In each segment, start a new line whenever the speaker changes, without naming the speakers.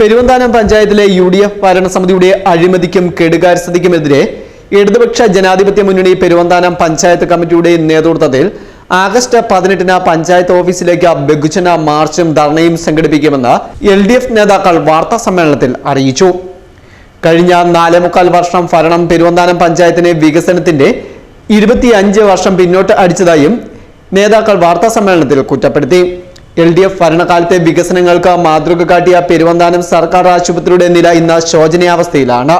പെരുവന്താനം പഞ്ചായത്തിലെ U D F ഭരണസമിതിയുടെ അഴിമതിക്കും കെടുകാര്യസ്ഥതയ്ക്കുമെതിരെ ഇടതുപക്ഷ ജനാധിപത്യ മുന്നണി പെരുവന്താനം പഞ്ചായത്ത് കമ്മിറ്റിയുടെ നേതൃത്വത്തിൽ ആഗസ്റ്റ് പതിനെട്ടിന് പഞ്ചായത്ത് ഓഫീസിലേക്ക് ബഹുജന മാർച്ചും ധർണയും സംഘടിപ്പിക്കുമെന്ന് എൽ ഡി എഫ് നേതാക്കൾ വാർത്താ സമ്മേളനത്തിൽ അറിയിച്ചു. കഴിഞ്ഞ നാലേ മുക്കാൽ വർഷം ഭരണം പെരുവന്താനം പഞ്ചായത്തിന്റെ വികസനത്തിന്റെ ഇരുപത്തിയഞ്ച് വർഷം പിന്നോട്ട് അടിച്ചതായും നേതാക്കൾ വാർത്താ സമ്മേളനത്തിൽ കുറ്റപ്പെടുത്തി. എൽ ഡി എഫ് ഭരണകാലത്തെ വികസനങ്ങൾക്ക് മാതൃക കാട്ടിയ പെരുവന്താനം സർക്കാർ ആശുപത്രിയുടെ നില ഇന്ന് ശോചനീയാവസ്ഥയിലാണ്.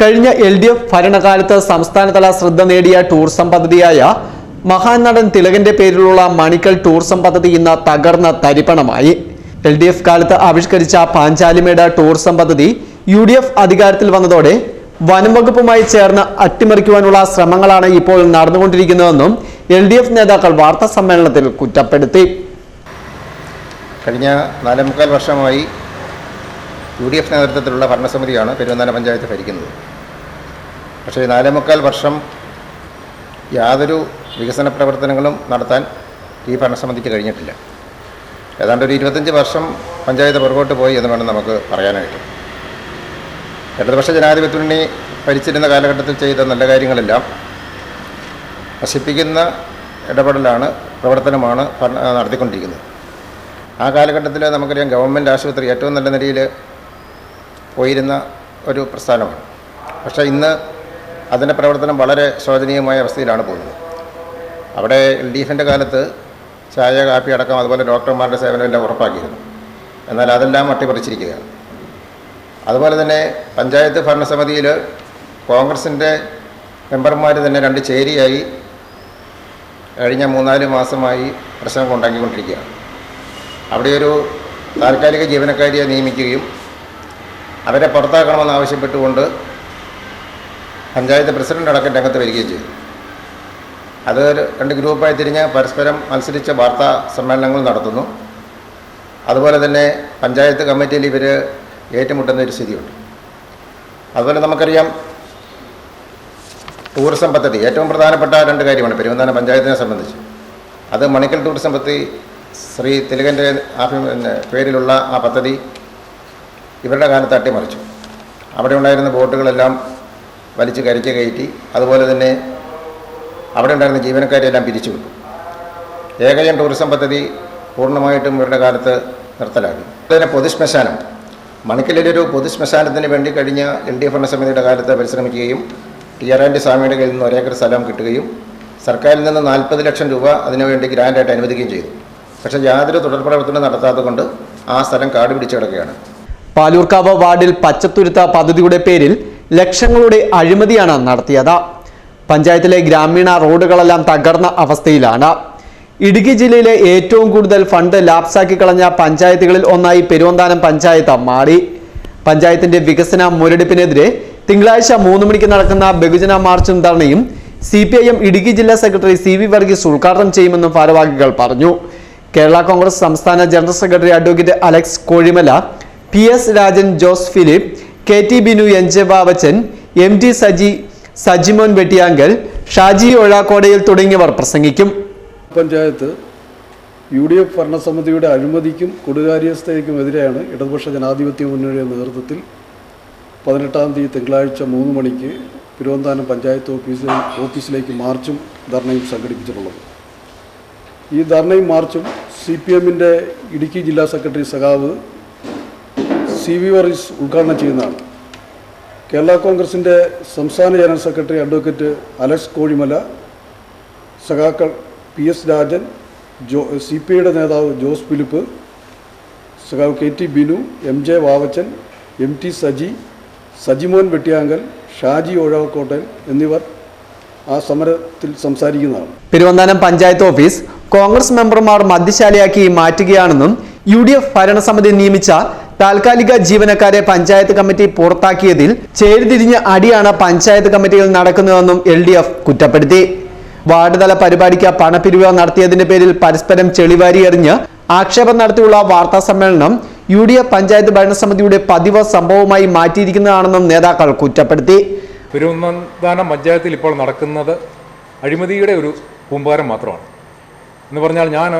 കഴിഞ്ഞ എൽ ഡി എഫ് ഭരണകാലത്ത് സംസ്ഥാനതല ശ്രദ്ധ നേടിയ ടൂറിസം പദ്ധതിയായ മഹാനടൻ തിലകന്റെ പേരിലുള്ള മണിക്കൽ ടൂറിസം പദ്ധതി ഇന്ന് തകർന്ന തരിപ്പണമായി. എൽ ഡി എഫ് കാലത്ത് ആവിഷ്കരിച്ച പാഞ്ചാലിമേട് ടൂറിസം പദ്ധതി യു ഡി എഫ് അധികാരത്തിൽ വന്നതോടെ വനം വകുപ്പുമായി ചേർന്ന് അട്ടിമറിക്കുവാനുള്ള ശ്രമങ്ങളാണ് ഇപ്പോൾ നടന്നുകൊണ്ടിരിക്കുന്നതെന്നും എൽ ഡി എഫ് നേതാക്കൾ വാർത്താ സമ്മേളനത്തിൽ കുറ്റപ്പെടുത്തി.
കഴിഞ്ഞ നാലേ മുക്കാൽ വർഷമായി യു ഡി എഫ് നേതൃത്വത്തിലുള്ള ഭരണസമിതിയാണ് പെരുവന്താന പഞ്ചായത്ത് ഭരിക്കുന്നത്. പക്ഷേ നാലേമുക്കാൽ നാലേ മുക്കാൽ വർഷം യാതൊരു വികസന പ്രവർത്തനങ്ങളും നടത്താൻ ഈ ഭരണസമിതിക്ക് കഴിഞ്ഞിട്ടില്ല. ഏതാണ്ട് ഒരു ഇരുപത്തഞ്ച് വർഷം പഞ്ചായത്ത് പുറകോട്ട് പോയി എന്ന് വേണം നമുക്ക് പറയാനായിട്ട്. ഇടതുപക്ഷ ജനാധിപത്യ മുന്നണി ഭരിച്ചിരുന്ന കാലഘട്ടത്തിൽ ചെയ്ത നല്ല കാര്യങ്ങളെല്ലാം നശിപ്പിക്കുന്ന ഇടപെടലാണ് പ്രവർത്തനമാണ് നടത്തിക്കൊണ്ടിരിക്കുന്നത്. ആ കാലഘട്ടത്തിൽ നമുക്കറിയാം ഗവൺമെന്റ് ആശുപത്രി ഏറ്റവും നല്ല നിലയിൽ പോയിരുന്ന ഒരു പ്രസ്ഥാനമാണ്. പക്ഷേ ഇന്ന് അതിന്റെ പ്രവർത്തനം വളരെ ശോചനീയമായ അവസ്ഥയിലാണ് പോകുന്നത്. അവിടെ എൽ ഡി എഫിന്റെ കാലത്ത് ചായ കാപ്പി അടക്കം അതുപോലെ ഡോക്ടർമാരുടെ സേവനമെല്ലാം ഉറപ്പാക്കിയിരുന്നു. എന്നാൽ അതെല്ലാം അട്ടിമറിച്ചിരിക്കുകയാണ്. അതുപോലെ തന്നെ പഞ്ചായത്ത് ഭരണസമിതിയിൽ കോൺഗ്രസിന്റെ മെമ്പർമാർ തന്നെ രണ്ട് ചേരിയായി കഴിഞ്ഞ മൂന്നാൽ മാസമായി പ്രശ്നങ്ങൾ ഉണ്ടാക്കിക്കൊണ്ടിരിക്കുകയാണ്. അവിടെ ഒരു താൽക്കാലിക ജീവനക്കാരിയെ നിയമിക്കുകയും അവരെ പുറത്താക്കണമെന്ന് ആവശ്യപ്പെട്ടുകൊണ്ട് പഞ്ചായത്ത് പ്രസിഡന്റ് അടക്കം രംഗത്ത് വരികയും ചെയ്തു. അത് രണ്ട് ഗ്രൂപ്പായി തിരിഞ്ഞ് പരസ്പരം മത്സരിച്ച വാർത്താ സമ്മേളനങ്ങൾ നടത്തുന്നു. അതുപോലെ തന്നെ പഞ്ചായത്ത് കമ്മിറ്റിയിൽ ഇവർ ഏറ്റുമുട്ടുന്ന ഒരു സ്ഥിതിയുണ്ട്. അതുപോലെ നമുക്കറിയാം ടൂറിസം പദ്ധതി ഏറ്റവും പ്രധാനപ്പെട്ട രണ്ട് കാര്യമാണ് പെരുവന്താനം പഞ്ചായത്തിനെ സംബന്ധിച്ച്. അത് മണിക്കൽ ടൂറിസം പദ്ധതി ശ്രീ തിലകന്റെ പേരിലുള്ള ആ പദ്ധതി ഇവരുടെ കാലത്ത് അട്ടിമറിച്ചു അവിടെ ഉണ്ടായിരുന്ന ബോട്ടുകളെല്ലാം വലിച്ച് കരിച്ച് കയറ്റി അതുപോലെ തന്നെ അവിടെ ഉണ്ടായിരുന്ന ജീവനക്കാരെല്ലാം പിരിച്ചു വിട്ടു. ഏകജൻ ടൂറിസം പദ്ധതി പൂർണമായിട്ടും ഇവരുടെ കാലത്ത് നിർത്തലാക്കി. അതുപോലെ പൊതുശ്മശാനം. മണിക്കലിലൊരു പൊതുശ്മശാനത്തിന് വേണ്ടി കഴിഞ്ഞ എൽ ഡി എഫ് ഭരണസമിതിയുടെ കാലത്ത് പരിശ്രമിക്കുകയും ടി ആർ ആൻഡി സ്വാമിയുടെ കയ്യിൽ നിന്ന് ഒരേക്കർ സ്ഥലം കിട്ടുകയും സർക്കാരിൽ നിന്ന് നാൽപ്പത് ലക്ഷം രൂപ അതിനുവേണ്ടി ഗ്രാൻഡായിട്ട് അനുവദിക്കുകയും ചെയ്തു. പക്ഷേ യാതൊരു തുടർ പ്രവർത്തനം നടത്താത്തതുകൊണ്ട് ആ സ്ഥലം കാട് പിടിച്ചു കിടക്കുകയാണ്.
പാലൂർക്കാവ് വാർഡിൽ പച്ചത്തുരുത്ത പദ്ധതിയുടെ പേരിൽ ലക്ഷങ്ങളുടെ അഴിമതിയാണ് നടത്തിയത്. പഞ്ചായത്തിലെ ഗ്രാമീണ റോഡുകളെല്ലാം തകർന്ന അവസ്ഥയിലാണ്. ഇടുക്കി ജില്ലയിലെ ഏറ്റവും കൂടുതൽ ഫണ്ട് ലാപ്സാക്കി കളഞ്ഞ പഞ്ചായത്തുകളിൽ ഒന്നായി പെരുവന്താനം പഞ്ചായത്ത് മാറി. പഞ്ചായത്തിന്റെ വികസന മുരടിപ്പിനെതിരെ തിങ്കളാഴ്ച മൂന്ന് മണിക്ക് നടക്കുന്ന ബഹുജന മാർച്ചും ധർണയും C P I M Idukki ജില്ലാ സെക്രട്ടറി സി വി വർഗീസ് ഉദ്ഘാടനം ചെയ്യുമെന്നും ഭാരവാഹികൾ പറഞ്ഞു. കേരള കോൺഗ്രസ് സംസ്ഥാന general secretary advocate Alex Kozhimala P S Rajan Jose Philip K T Binu N J Bavachan M T Saji Sajimon Vettiyankal Shaji Ozhakkodayil തുടങ്ങിയവർ പ്രസംഗിക്കും.
Panchayat U D F ഭരണസമിതിയുടെ അഴിമതിക്കും കൊടുകാര്യസ്ഥതയ്ക്കും എതിരെയാണ് ഇടതുപക്ഷ ജനാധിപത്യ മുന്നണിയുടെ നേതൃത്വത്തിൽ പതിനെട്ടാം തീയതി തിങ്കളാഴ്ച മൂന്ന് മണിക്ക് തിരുവനന്തപുരം പഞ്ചായത്ത് ഓഫീസിൽ ഓഫീസിലേക്ക് മാർച്ചും ധർണയും സംഘടിപ്പിച്ചിട്ടുള്ളത്. ഈ ധർണയും മാർച്ചും സി പി എമ്മിന്റെ ഇടുക്കി ജില്ലാ സെക്രട്ടറി സഖാവ് സി വി വർഗീസ് ഉദ്ഘാടനം ചെയ്യുന്നതാണ്. കേരള കോൺഗ്രസിന്റെ സംസ്ഥാന general secretary advocate Alex Kozhimala സഖാക്കൾ പി എസ് രാജൻ ജോ സി പി ഐയുടെ നേതാവ് ജോസ് ഫിലിപ്പ് സഖാവ് K T Binu M J Vavachan M T Saji Sajimon Vettiyankal Shaji Ozhavakkottan എന്നിവർ ആ സമരത്തിൽ സംസാരിക്കുന്നതാണ്.
പെരുവന്താനം പഞ്ചായത്ത് ഓഫീസ് കോൺഗ്രസ് മെമ്പർമാർ മദ്യശാലയാക്കി മാറ്റുകയാണെന്നും യു ഡി എഫ് ഭരണസമിതി നിയമിച്ച താൽക്കാലിക ജീവനക്കാരെ പഞ്ചായത്ത് കമ്മിറ്റി പുറത്താക്കിയതിൽ ചേരിതിരിഞ്ഞ അടിയാണ് പഞ്ചായത്ത് കമ്മിറ്റിയിൽ നടക്കുന്നതെന്നും എൽ ഡി എഫ് കുറ്റപ്പെടുത്തി. വാർഡ് തല പരിപാടിക്ക് പണപ്പിരിവ് നടത്തിയതിന്റെ പേരിൽ പരസ്പരം ചെളിവാരി എറിഞ്ഞ് ആക്ഷേപം നടത്തിയുള്ള വാർത്താ സമ്മേളനം യു ഡി എഫ് പഞ്ചായത്ത് ഭരണസമിതിയുടെ പതിവ് സംഭവമായി മാറ്റിയിരിക്കുന്നതാണെന്നും നേതാക്കൾ കുറ്റപ്പെടുത്തി.
പഞ്ചായത്തിൽ ഇപ്പോൾ നടക്കുന്നത് അഴിമതിയുടെ ഒരു കൂമ്പാരം മാത്രമാണ്. എന്ന് പറഞ്ഞാൽ ഞാൻ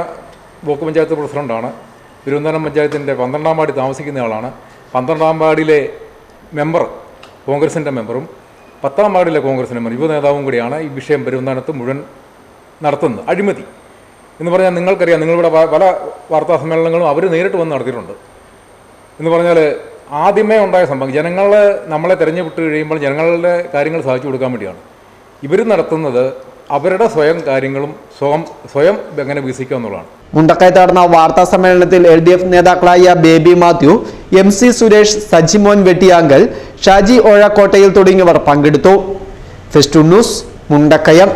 ബ്ലോക്ക് പഞ്ചായത്ത് പ്രസിഡന്റാണ് തിരുവനന്തപുരം പഞ്ചായത്തിന്റെ പന്ത്രണ്ടാം വാർഡിൽ താമസിക്കുന്ന ആളാണ്. പന്ത്രണ്ടാം വാർഡിലെ മെമ്പർ കോൺഗ്രസിന്റെ മെമ്പറും പത്താം വാർഡിലെ കോൺഗ്രസിന്റെ മെമ്പർ യുവ നേതാവും കൂടിയാണ് ഈ വിഷയം പെരുവന്താനത്ത് മുഴുവൻ നടത്തുന്നത്. അഴിമതി. എന്ന് പറഞ്ഞാൽ നിങ്ങൾക്കറിയാം നിങ്ങളിവിടെ പല വാർത്താ സമ്മേളനങ്ങളും അവർ നേരിട്ട് വന്ന് നടത്തിയിട്ടുണ്ട്. എന്ന് പറഞ്ഞാൽ ആദ്യമേ ഉണ്ടായ സംഭവം ജനങ്ങളെ നമ്മളെ തിരഞ്ഞുവിട്ട് കഴിയുമ്പോൾ ജനങ്ങളുടെ കാര്യങ്ങൾ സാധിച്ചു കൊടുക്കാൻ വേണ്ടിയാണ്. ഇവർ നടത്തുന്നത് അവരുടെ സ്വയം കാര്യങ്ങളും സ്വയം സ്വയം എങ്ങനെ വികസിക്കുക എന്നുള്ളതാണ്.
മുണ്ടക്കയത്ത് നടന്ന വാർത്താ സമ്മേളനത്തിൽ എൽ ഡി എഫ് നേതാക്കളായ ബേബി മാത്യു എം സി സുരേഷ് സജിമോൻ വെട്ടിയാങ്കൽ ഷാജി ഓഴക്കോട്ടയിൽ തുടങ്ങിയവർ പങ്കെടുത്തു. Fest news Mundakayam.